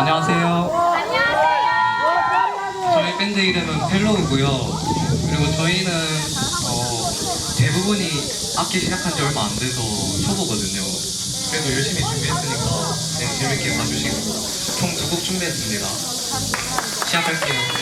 안녕하세요. 안녕하세요. 저희 밴드 이름은 펠로우고요. 그리고 저희는 어, 대부분이 악기 시작한 지 얼마 안 돼서 초보거든요. 그래도 열심히 준비했으니까 네, 재밌게 봐주시고 총 두 곡 준비했습니다. 시작할게요.